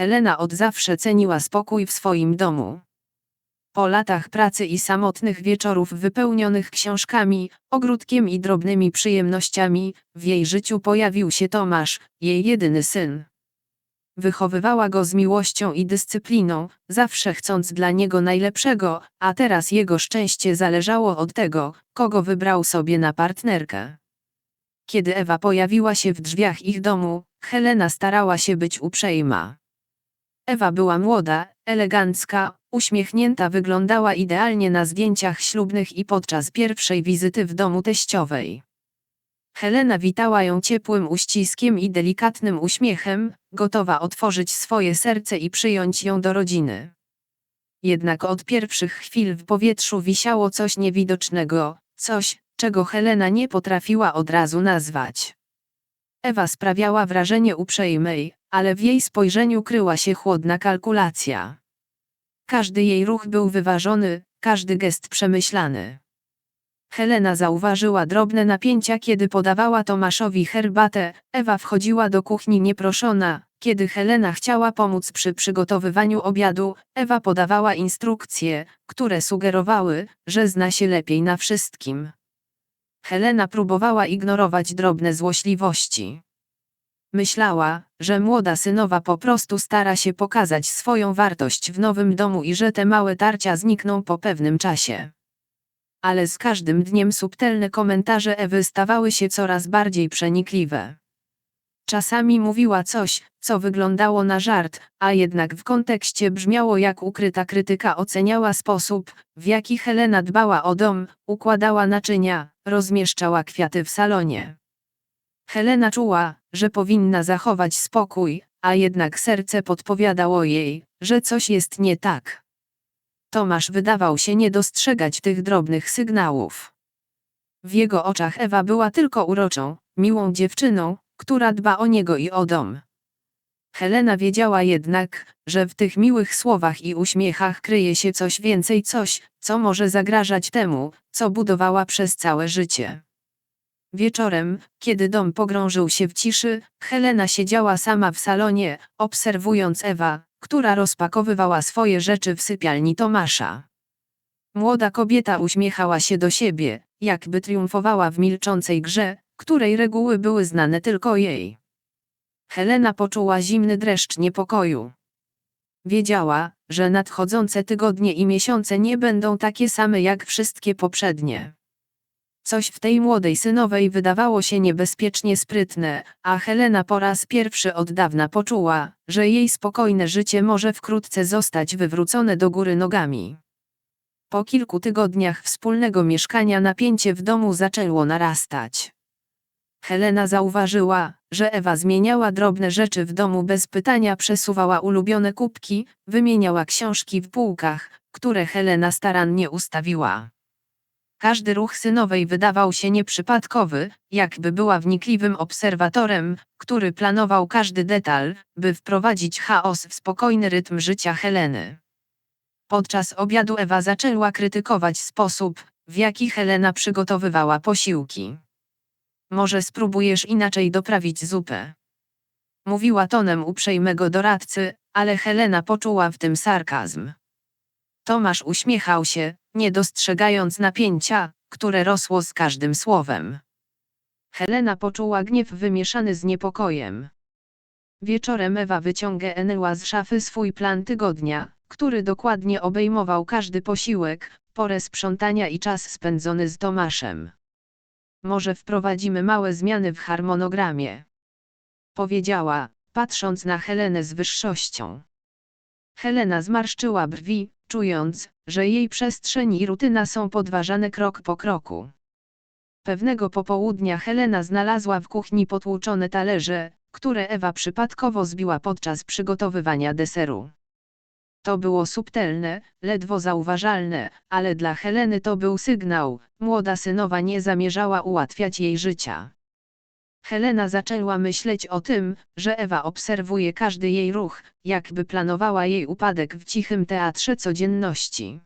Helena od zawsze ceniła spokój w swoim domu. Po latach pracy i samotnych wieczorów wypełnionych książkami, ogródkiem i drobnymi przyjemnościami, w jej życiu pojawił się Tomasz, jej jedyny syn. Wychowywała go z miłością i dyscypliną, zawsze chcąc dla niego najlepszego, a teraz jego szczęście zależało od tego, kogo wybrał sobie na partnerkę. Kiedy Ewa pojawiła się w drzwiach ich domu, Helena starała się być uprzejma. Ewa była młoda, elegancka, uśmiechnięta wyglądała idealnie na zdjęciach ślubnych i podczas pierwszej wizyty w domu teściowej. Helena witała ją ciepłym uściskiem i delikatnym uśmiechem, gotowa otworzyć swoje serce i przyjąć ją do rodziny. Jednak od pierwszych chwil w powietrzu wisiało coś niewidocznego, coś, czego Helena nie potrafiła od razu nazwać. Ewa sprawiała wrażenie uprzejmej, ale w jej spojrzeniu kryła się chłodna kalkulacja. Każdy jej ruch był wyważony, każdy gest przemyślany. Helena zauważyła drobne napięcia, kiedy podawała Tomaszowi herbatę. Ewa wchodziła do kuchni nieproszona. Kiedy Helena chciała pomóc przy przygotowywaniu obiadu, Ewa podawała instrukcje, które sugerowały, że zna się lepiej na wszystkim. Helena próbowała ignorować drobne złośliwości. Myślała, że młoda synowa po prostu stara się pokazać swoją wartość w nowym domu i że te małe tarcia znikną po pewnym czasie. Ale z każdym dniem subtelne komentarze Ewy stawały się coraz bardziej przenikliwe. Czasami mówiła coś, co wyglądało na żart, a jednak w kontekście brzmiało jak ukryta krytyka oceniała sposób, w jaki Helena dbała o dom, układała naczynia, rozmieszczała kwiaty w salonie. Helena czuła, że powinna zachować spokój, a jednak serce podpowiadało jej, że coś jest nie tak. Tomasz wydawał się nie dostrzegać tych drobnych sygnałów. W jego oczach Ewa była tylko uroczą, miłą dziewczyną, która dba o niego i o dom. Helena wiedziała jednak, że w tych miłych słowach i uśmiechach kryje się coś więcej, coś, co może zagrażać temu, co budowała przez całe życie. Wieczorem, kiedy dom pogrążył się w ciszy, Helena siedziała sama w salonie, obserwując Ewa, która rozpakowywała swoje rzeczy w sypialni Tomasza. Młoda kobieta uśmiechała się do siebie, jakby triumfowała w milczącej grze, której reguły były znane tylko jej. Helena poczuła zimny dreszcz niepokoju. Wiedziała, że nadchodzące tygodnie i miesiące nie będą takie same jak wszystkie poprzednie. Coś w tej młodej synowej wydawało się niebezpiecznie sprytne, a Helena po raz pierwszy od dawna poczuła, że jej spokojne życie może wkrótce zostać wywrócone do góry nogami. Po kilku tygodniach wspólnego mieszkania napięcie w domu zaczęło narastać. Helena zauważyła, że Ewa zmieniała drobne rzeczy w domu bez pytania, przesuwała ulubione kubki, wymieniała książki w półkach, które Helena starannie ustawiła. Każdy ruch synowej wydawał się nieprzypadkowy, jakby była wnikliwym obserwatorem, który planował każdy detal, by wprowadzić chaos w spokojny rytm życia Heleny. Podczas obiadu Ewa zaczęła krytykować sposób, w jaki Helena przygotowywała posiłki. Może spróbujesz inaczej doprawić zupę. Mówiła tonem uprzejmego doradcy, ale Helena poczuła w tym sarkazm. Tomasz uśmiechał się, nie dostrzegając napięcia, które rosło z każdym słowem. Helena poczuła gniew wymieszany z niepokojem. Wieczorem Ewa wyciągnęła z szafy swój plan tygodnia, który dokładnie obejmował każdy posiłek, porę sprzątania i czas spędzony z Tomaszem. Może wprowadzimy małe zmiany w harmonogramie. Powiedziała, patrząc na Helenę z wyższością. Helena zmarszczyła brwi, czując, że jej przestrzeń i rutyna są podważane krok po kroku. Pewnego popołudnia Helena znalazła w kuchni potłuczone talerze, które Ewa przypadkowo zbiła podczas przygotowywania deseru. To było subtelne, ledwo zauważalne, ale dla Heleny to był sygnał, młoda synowa nie zamierzała ułatwiać jej życia. Helena zaczęła myśleć o tym, że Ewa obserwuje każdy jej ruch, jakby planowała jej upadek w cichym teatrze codzienności.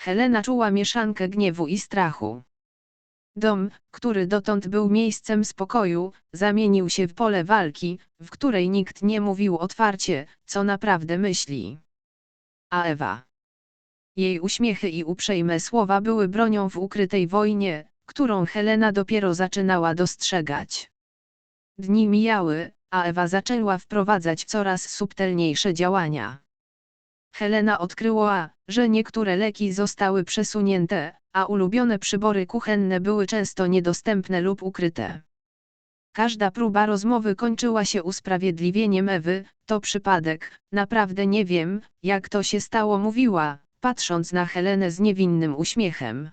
Helena czuła mieszankę gniewu i strachu. Dom, który dotąd był miejscem spokoju, zamienił się w pole walki, w której nikt nie mówił otwarcie, co naprawdę myśli. A Ewa. Jej uśmiechy i uprzejme słowa były bronią w ukrytej wojnie, którą Helena dopiero zaczynała dostrzegać. Dni mijały, a Ewa zaczęła wprowadzać coraz subtelniejsze działania. Helena odkryła, że niektóre leki zostały przesunięte, a ulubione przybory kuchenne były często niedostępne lub ukryte. Każda próba rozmowy kończyła się usprawiedliwieniem Ewy, to przypadek, naprawdę nie wiem, jak to się stało mówiła, patrząc na Helenę z niewinnym uśmiechem.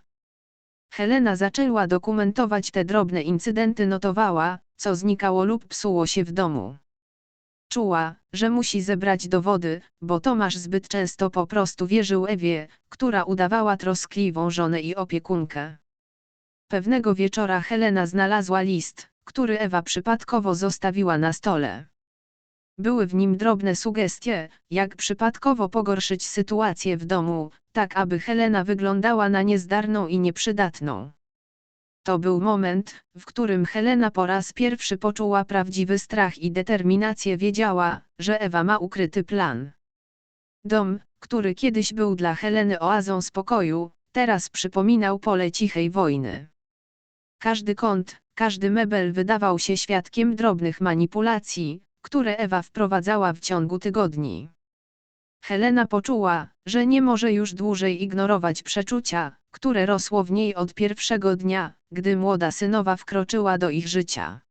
Helena zaczęła dokumentować te drobne incydenty notowała, co znikało lub psuło się w domu. Czuła, że musi zebrać dowody, bo Tomasz zbyt często po prostu wierzył Ewie, która udawała troskliwą żonę i opiekunkę. Pewnego wieczora Helena znalazła list, który Ewa przypadkowo zostawiła na stole. Były w nim drobne sugestie, jak przypadkowo pogorszyć sytuację w domu, tak aby Helena wyglądała na niezdarną i nieprzydatną. To był moment, w którym Helena po raz pierwszy poczuła prawdziwy strach i determinację wiedziała, że Ewa ma ukryty plan. Dom, który kiedyś był dla Heleny oazą spokoju, teraz przypominał pole cichej wojny. Każdy kąt, każdy mebel wydawał się świadkiem drobnych manipulacji, które Ewa wprowadzała w ciągu tygodni. Helena poczuła, że nie może już dłużej ignorować przeczucia, które rosło w niej od pierwszego dnia, gdy młoda synowa wkroczyła do ich życia.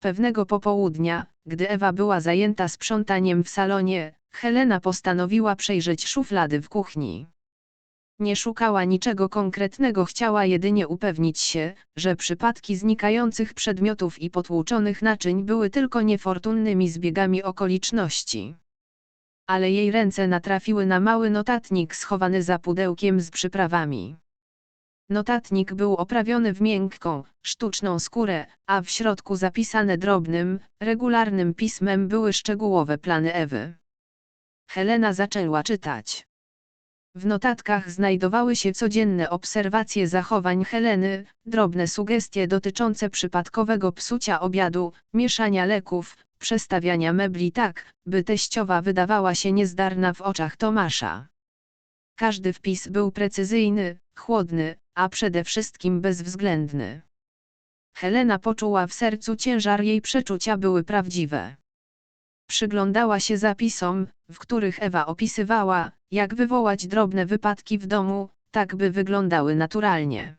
Pewnego popołudnia, gdy Ewa była zajęta sprzątaniem w salonie, Helena postanowiła przejrzeć szuflady w kuchni. Nie szukała niczego konkretnego, chciała jedynie upewnić się, że przypadki znikających przedmiotów i potłuczonych naczyń były tylko niefortunnymi zbiegami okoliczności. Ale jej ręce natrafiły na mały notatnik schowany za pudełkiem z przyprawami. Notatnik był oprawiony w miękką, sztuczną skórę, a w środku zapisane drobnym, regularnym pismem były szczegółowe plany Ewy. Helena zaczęła czytać. W notatkach znajdowały się codzienne obserwacje zachowań Heleny, drobne sugestie dotyczące przypadkowego psucia obiadu, mieszania leków, przestawiania mebli tak, by teściowa wydawała się niezdarna w oczach Tomasza. Każdy wpis był precyzyjny, chłodny, a przede wszystkim bezwzględny. Helena poczuła w sercu ciężar jej przeczucia były prawdziwe. Przyglądała się zapisom, w których Ewa opisywała, jak wywołać drobne wypadki w domu, tak by wyglądały naturalnie.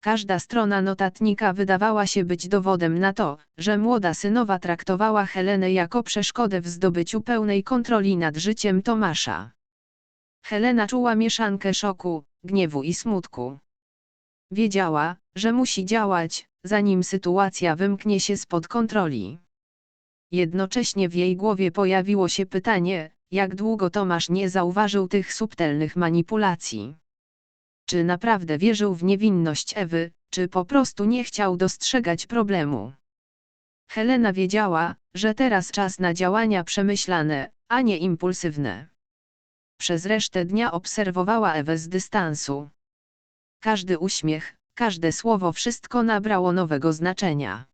Każda strona notatnika wydawała się być dowodem na to, że młoda synowa traktowała Helenę jako przeszkodę w zdobyciu pełnej kontroli nad życiem Tomasza. Helena czuła mieszankę szoku, gniewu i smutku. Wiedziała, że musi działać, zanim sytuacja wymknie się spod kontroli. Jednocześnie w jej głowie pojawiło się pytanie, jak długo Tomasz nie zauważył tych subtelnych manipulacji. Czy naprawdę wierzył w niewinność Ewy, czy po prostu nie chciał dostrzegać problemu? Helena wiedziała, że teraz czas na działania przemyślane, a nie impulsywne. Przez resztę dnia obserwowała Ewę z dystansu. Każdy uśmiech, każde słowo wszystko nabrało nowego znaczenia.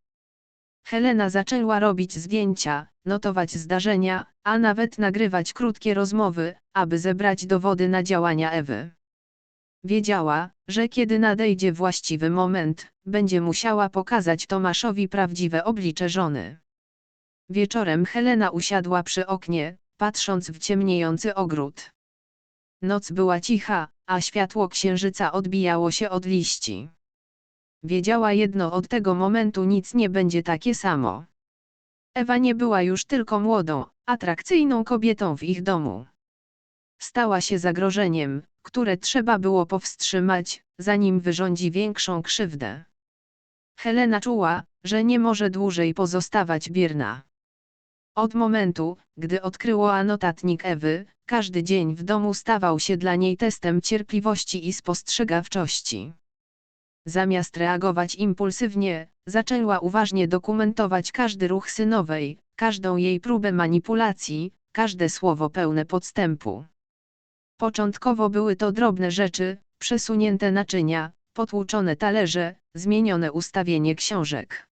Helena zaczęła robić zdjęcia, notować zdarzenia, a nawet nagrywać krótkie rozmowy, aby zebrać dowody na działania Ewy. Wiedziała, że kiedy nadejdzie właściwy moment, będzie musiała pokazać Tomaszowi prawdziwe oblicze żony. Wieczorem Helena usiadła przy oknie, patrząc w ciemniejący ogród. Noc była cicha, a światło księżyca odbijało się od liści. Wiedziała jedno od tego momentu nic nie będzie takie samo. Ewa nie była już tylko młodą, atrakcyjną kobietą w ich domu. Stała się zagrożeniem, które trzeba było powstrzymać, zanim wyrządzi większą krzywdę. Helena czuła, że nie może dłużej pozostawać bierna. Od momentu, gdy odkryła notatnik Ewy, każdy dzień w domu stawał się dla niej testem cierpliwości i spostrzegawczości. Zamiast reagować impulsywnie, zaczęła uważnie dokumentować każdy ruch synowej, każdą jej próbę manipulacji, każde słowo pełne podstępu. Początkowo były to drobne rzeczy, przesunięte naczynia, potłuczone talerze, zmienione ustawienie książek.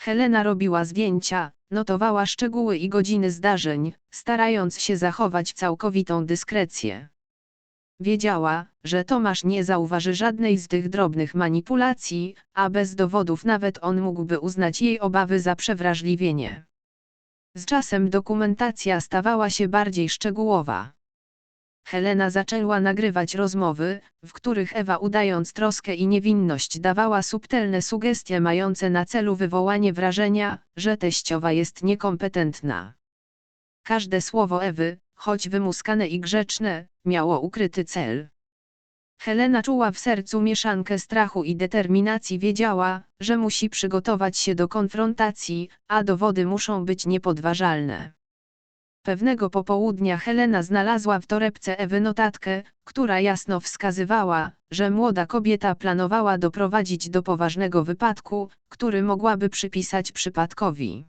Helena robiła zdjęcia, notowała szczegóły i godziny zdarzeń, starając się zachować całkowitą dyskrecję. Wiedziała, że Tomasz nie zauważy żadnej z tych drobnych manipulacji, a bez dowodów nawet on mógłby uznać jej obawy za przewrażliwienie. Z czasem dokumentacja stawała się bardziej szczegółowa. Helena zaczęła nagrywać rozmowy, w których Ewa udając troskę i niewinność dawała subtelne sugestie mające na celu wywołanie wrażenia, że teściowa jest niekompetentna. Każde słowo Ewy, choć wymuskane i grzeczne, miało ukryty cel. Helena czuła w sercu mieszankę strachu i determinacji wiedziała, że musi przygotować się do konfrontacji, a dowody muszą być niepodważalne. Pewnego popołudnia Helena znalazła w torebce Ewy notatkę, która jasno wskazywała, że młoda kobieta planowała doprowadzić do poważnego wypadku, który mogłaby przypisać przypadkowi.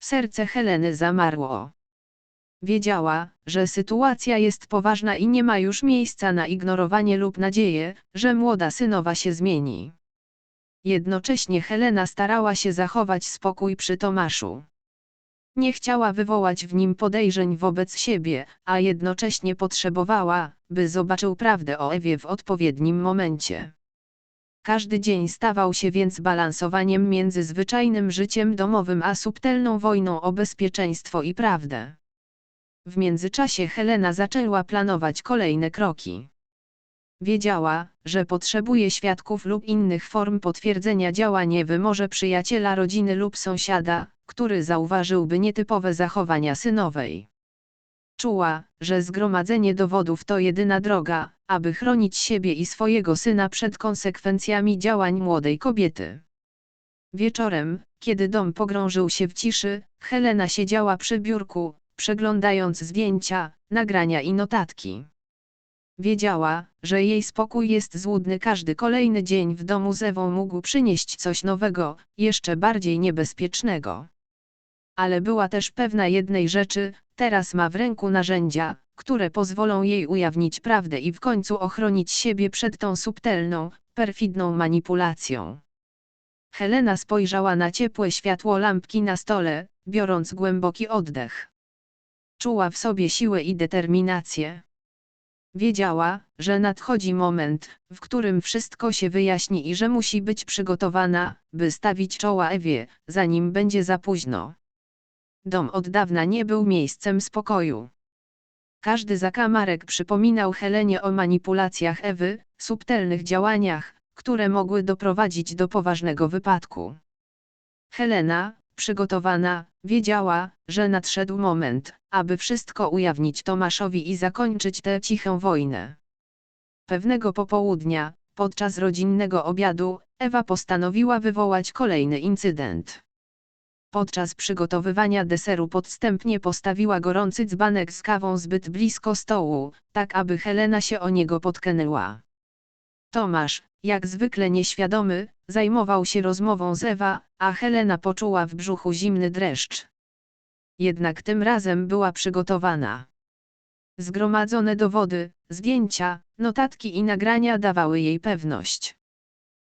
Serce Heleny zamarło. Wiedziała, że sytuacja jest poważna i nie ma już miejsca na ignorowanie lub nadzieję, że młoda synowa się zmieni. Jednocześnie Helena starała się zachować spokój przy Tomaszu. Nie chciała wywołać w nim podejrzeń wobec siebie, a jednocześnie potrzebowała, by zobaczył prawdę o Ewie w odpowiednim momencie. Każdy dzień stawał się więc balansowaniem między zwyczajnym życiem domowym a subtelną wojną o bezpieczeństwo i prawdę. W międzyczasie Helena zaczęła planować kolejne kroki. Wiedziała, że potrzebuje świadków lub innych form potwierdzenia działania Ewy może przyjaciela rodziny lub sąsiada, który zauważyłby nietypowe zachowania synowej. Czuła, że zgromadzenie dowodów to jedyna droga, aby chronić siebie i swojego syna przed konsekwencjami działań młodej kobiety. Wieczorem, kiedy dom pogrążył się w ciszy, Helena siedziała przy biurku, przeglądając zdjęcia, nagrania i notatki. Wiedziała, że jej spokój jest złudny każdy kolejny dzień w domu z mógł przynieść coś nowego, jeszcze bardziej niebezpiecznego. Ale była też pewna jednej rzeczy, teraz ma w ręku narzędzia, które pozwolą jej ujawnić prawdę i w końcu ochronić siebie przed tą subtelną, perfidną manipulacją. Helena spojrzała na ciepłe światło lampki na stole, biorąc głęboki oddech. Czuła w sobie siłę i determinację. Wiedziała, że nadchodzi moment, w którym wszystko się wyjaśni i że musi być przygotowana, by stawić czoła Ewie, zanim będzie za późno. Dom od dawna nie był miejscem spokoju. Każdy zakamarek przypominał Helenie o manipulacjach Ewy, subtelnych działaniach, które mogły doprowadzić do poważnego wypadku. Helena, przygotowana, wiedziała, że nadszedł moment, aby wszystko ujawnić Tomaszowi i zakończyć tę cichą wojnę. Pewnego popołudnia, podczas rodzinnego obiadu, Ewa postanowiła wywołać kolejny incydent. Podczas przygotowywania deseru podstępnie postawiła gorący dzbanek z kawą zbyt blisko stołu, tak aby Helena się o niego potknęła. Tomasz, jak zwykle nieświadomy, zajmował się rozmową z Ewa, a Helena poczuła w brzuchu zimny dreszcz. Jednak tym razem była przygotowana. Zgromadzone dowody, zdjęcia, notatki i nagrania dawały jej pewność.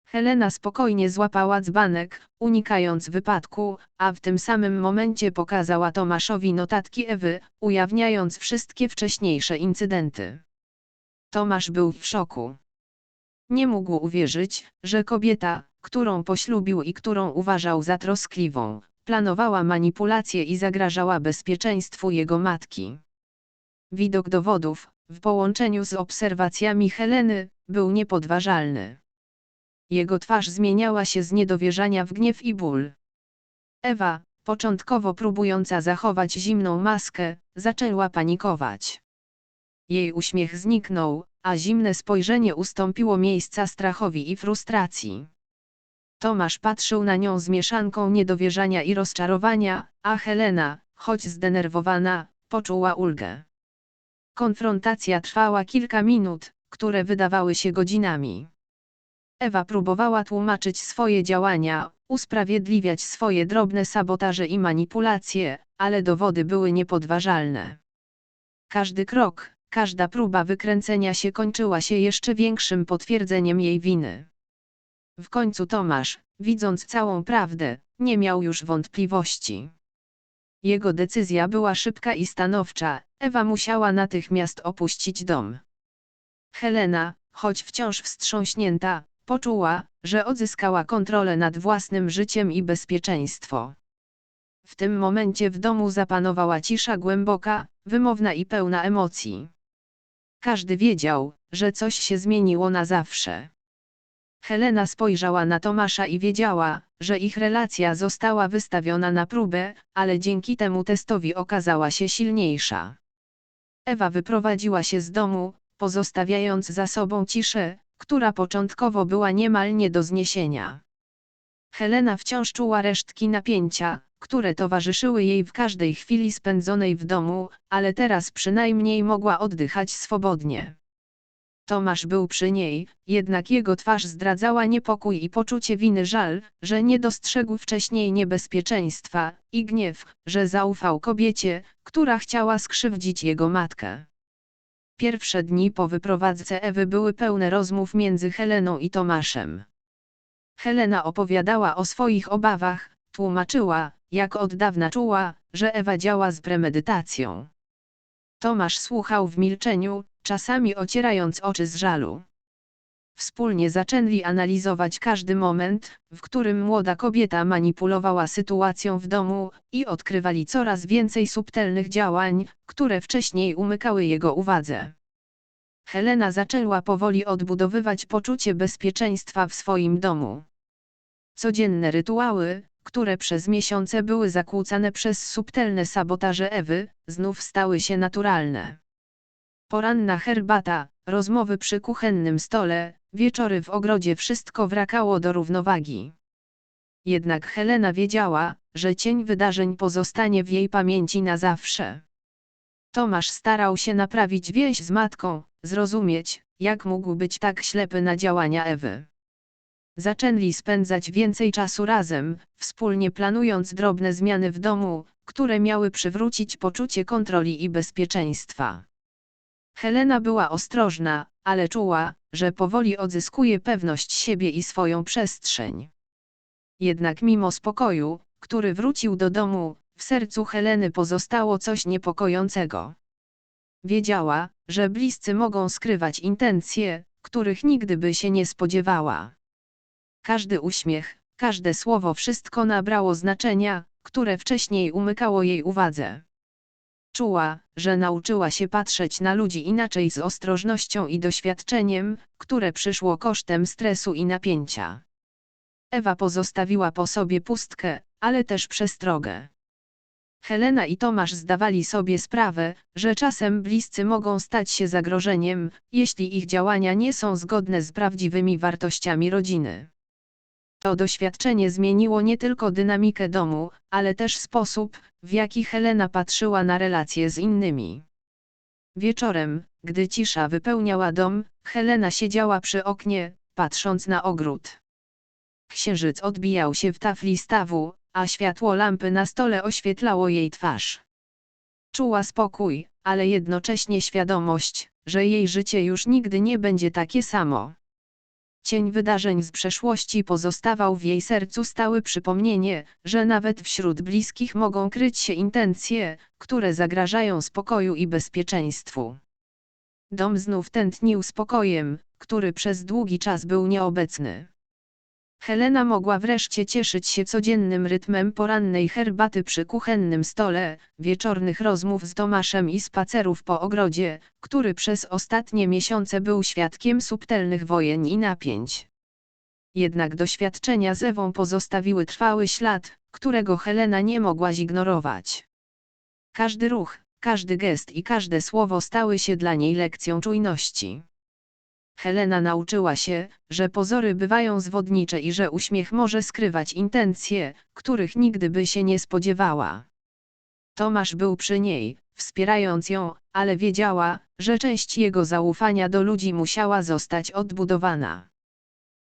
Helena spokojnie złapała dzbanek, unikając wypadku, a w tym samym momencie pokazała Tomaszowi notatki Ewy, ujawniając wszystkie wcześniejsze incydenty. Tomasz był w szoku. Nie mógł uwierzyć, że kobieta, którą poślubił i którą uważał za troskliwą, planowała manipulacje i zagrażała bezpieczeństwu jego matki. Widok dowodów, w połączeniu z obserwacjami Heleny, był niepodważalny. Jego twarz zmieniała się z niedowierzania w gniew i ból. Ewa, początkowo próbująca zachować zimną maskę, zaczęła panikować. Jej uśmiech zniknął, a zimne spojrzenie ustąpiło miejsca strachowi i frustracji. Tomasz patrzył na nią z mieszanką niedowierzania i rozczarowania, a Helena, choć zdenerwowana, poczuła ulgę. Konfrontacja trwała kilka minut, które wydawały się godzinami. Ewa próbowała tłumaczyć swoje działania, usprawiedliwiać swoje drobne sabotaże i manipulacje, ale dowody były niepodważalne. Każdy krok, każda próba wykręcenia się kończyła się jeszcze większym potwierdzeniem jej winy. W końcu Tomasz, widząc całą prawdę, nie miał już wątpliwości. Jego decyzja była szybka i stanowcza, Ewa musiała natychmiast opuścić dom. Helena, choć wciąż wstrząśnięta, poczuła, że odzyskała kontrolę nad własnym życiem i bezpieczeństwo. W tym momencie w domu zapanowała cisza głęboka, wymowna i pełna emocji. Każdy wiedział, że coś się zmieniło na zawsze. Helena spojrzała na Tomasza i wiedziała, że ich relacja została wystawiona na próbę, ale dzięki temu testowi okazała się silniejsza. Ewa wyprowadziła się z domu, pozostawiając za sobą ciszę, która początkowo była niemal nie do zniesienia. Helena wciąż czuła resztki napięcia, które towarzyszyły jej w każdej chwili spędzonej w domu, ale teraz przynajmniej mogła oddychać swobodnie. Tomasz był przy niej, jednak jego twarz zdradzała niepokój i poczucie winy żal, że nie dostrzegł wcześniej niebezpieczeństwa, i gniew, że zaufał kobiecie, która chciała skrzywdzić jego matkę. Pierwsze dni po wyprowadzce Ewy były pełne rozmów między Heleną i Tomaszem. Helena opowiadała o swoich obawach, tłumaczyła, jak od dawna czuła, że Ewa działa z premedytacją. Tomasz słuchał w milczeniu, czasami ocierając oczy z żalu. Wspólnie zaczęli analizować każdy moment, w którym młoda kobieta manipulowała sytuacją w domu, i odkrywali coraz więcej subtelnych działań, które wcześniej umykały jego uwadze. Helena zaczęła powoli odbudowywać poczucie bezpieczeństwa w swoim domu. Codzienne rytuały, które przez miesiące były zakłócane przez subtelne sabotaże Ewy, znów stały się naturalne. Poranna herbata, rozmowy przy kuchennym stole, wieczory w ogrodzie wszystko wrakało do równowagi. Jednak Helena wiedziała, że cień wydarzeń pozostanie w jej pamięci na zawsze. Tomasz starał się naprawić więź z matką, zrozumieć, jak mógł być tak ślepy na działania Ewy. Zaczęli spędzać więcej czasu razem, wspólnie planując drobne zmiany w domu, które miały przywrócić poczucie kontroli i bezpieczeństwa. Helena była ostrożna, ale czuła, że powoli odzyskuje pewność siebie i swoją przestrzeń. Jednak mimo spokoju, który wrócił do domu, w sercu Heleny pozostało coś niepokojącego. Wiedziała, że bliscy mogą skrywać intencje, których nigdy by się nie spodziewała. Każdy uśmiech, każde słowo wszystko nabrało znaczenia, które wcześniej umykało jej uwadze. Czuła, że nauczyła się patrzeć na ludzi inaczej z ostrożnością i doświadczeniem, które przyszło kosztem stresu i napięcia. Ewa pozostawiła po sobie pustkę, ale też przestrogę. Helena i Tomasz zdawali sobie sprawę, że czasem bliscy mogą stać się zagrożeniem, jeśli ich działania nie są zgodne z prawdziwymi wartościami rodziny. To doświadczenie zmieniło nie tylko dynamikę domu, ale też sposób, w jaki Helena patrzyła na relacje z innymi. Wieczorem, gdy cisza wypełniała dom, Helena siedziała przy oknie, patrząc na ogród. Księżyc odbijał się w tafli stawu, a światło lampy na stole oświetlało jej twarz. Czuła spokój, ale jednocześnie świadomość, że jej życie już nigdy nie będzie takie samo. Cień wydarzeń z przeszłości pozostawał w jej sercu stały przypomnienie, że nawet wśród bliskich mogą kryć się intencje, które zagrażają spokoju i bezpieczeństwu. Dom znów tętnił spokojem, który przez długi czas był nieobecny. Helena mogła wreszcie cieszyć się codziennym rytmem porannej herbaty przy kuchennym stole, wieczornych rozmów z Tomaszem i spacerów po ogrodzie, który przez ostatnie miesiące był świadkiem subtelnych wojen i napięć. Jednak doświadczenia z Ewą pozostawiły trwały ślad, którego Helena nie mogła zignorować. Każdy ruch, każdy gest i każde słowo stały się dla niej lekcją czujności. Helena nauczyła się, że pozory bywają zwodnicze i że uśmiech może skrywać intencje, których nigdy by się nie spodziewała. Tomasz był przy niej, wspierając ją, ale wiedziała, że część jego zaufania do ludzi musiała zostać odbudowana.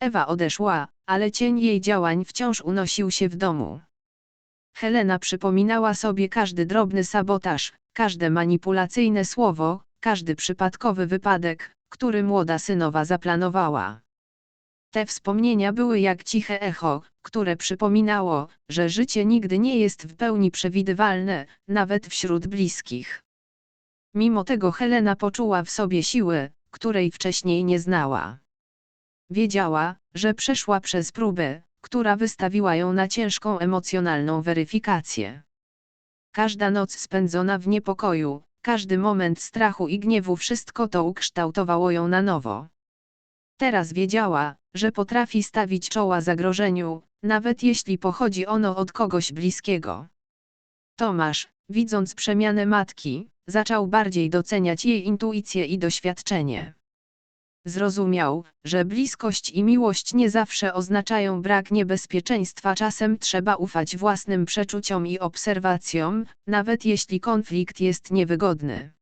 Ewa odeszła, ale cień jej działań wciąż unosił się w domu. Helena przypominała sobie każdy drobny sabotaż, każde manipulacyjne słowo, każdy przypadkowy wypadek, który młoda synowa zaplanowała. Te wspomnienia były jak ciche echo, które przypominało, że życie nigdy nie jest w pełni przewidywalne, nawet wśród bliskich. Mimo tego Helena poczuła w sobie siłę, której wcześniej nie znała. Wiedziała, że przeszła przez próbę, która wystawiła ją na ciężką emocjonalną weryfikację. Każda noc spędzona w niepokoju, każdy moment strachu i gniewu wszystko to ukształtowało ją na nowo. Teraz wiedziała, że potrafi stawić czoła zagrożeniu, nawet jeśli pochodzi ono od kogoś bliskiego. Tomasz, widząc przemianę matki, zaczął bardziej doceniać jej intuicję i doświadczenie. Zrozumiał, że bliskość i miłość nie zawsze oznaczają brak niebezpieczeństwa, czasem trzeba ufać własnym przeczuciom i obserwacjom, nawet jeśli konflikt jest niewygodny.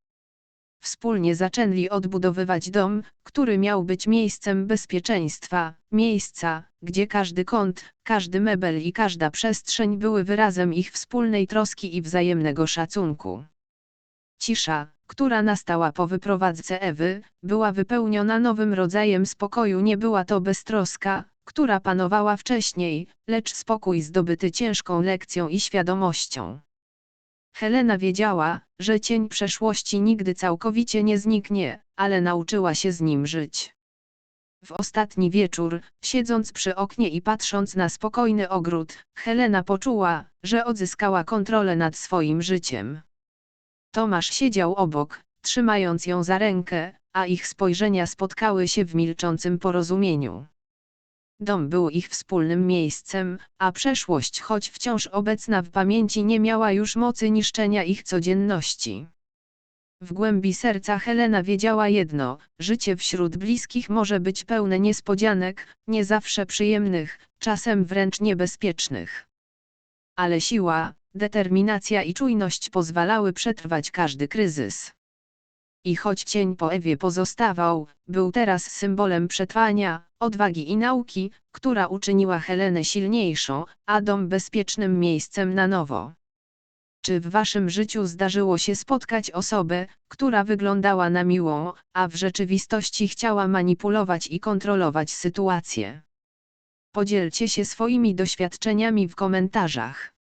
Wspólnie zaczęli odbudowywać dom, który miał być miejscem bezpieczeństwa, miejsca, gdzie każdy kąt, każdy mebel i każda przestrzeń były wyrazem ich wspólnej troski i wzajemnego szacunku. Cisza, która nastała po wyprowadzce Ewy, była wypełniona nowym rodzajem spokoju. Nie była to beztroska, która panowała wcześniej, lecz spokój zdobyty ciężką lekcją i świadomością. Helena wiedziała, że cień przeszłości nigdy całkowicie nie zniknie, ale nauczyła się z nim żyć. W ostatni wieczór, siedząc przy oknie i patrząc na spokojny ogród, Helena poczuła, że odzyskała kontrolę nad swoim życiem. Tomasz siedział obok, trzymając ją za rękę, a ich spojrzenia spotkały się w milczącym porozumieniu. Dom był ich wspólnym miejscem, a przeszłość, choć wciąż obecna w pamięci, nie miała już mocy niszczenia ich codzienności. W głębi serca Helena wiedziała jedno: życie wśród bliskich może być pełne niespodzianek, nie zawsze przyjemnych, czasem wręcz niebezpiecznych. Ale siła, determinacja i czujność pozwalały przetrwać każdy kryzys. I choć cień po Ewie pozostawał, był teraz symbolem przetrwania, odwagi i nauki, która uczyniła Helenę silniejszą, a dom bezpiecznym miejscem na nowo. Czy w waszym życiu zdarzyło się spotkać osobę, która wyglądała na miłą, a w rzeczywistości chciała manipulować i kontrolować sytuację? Podzielcie się swoimi doświadczeniami w komentarzach.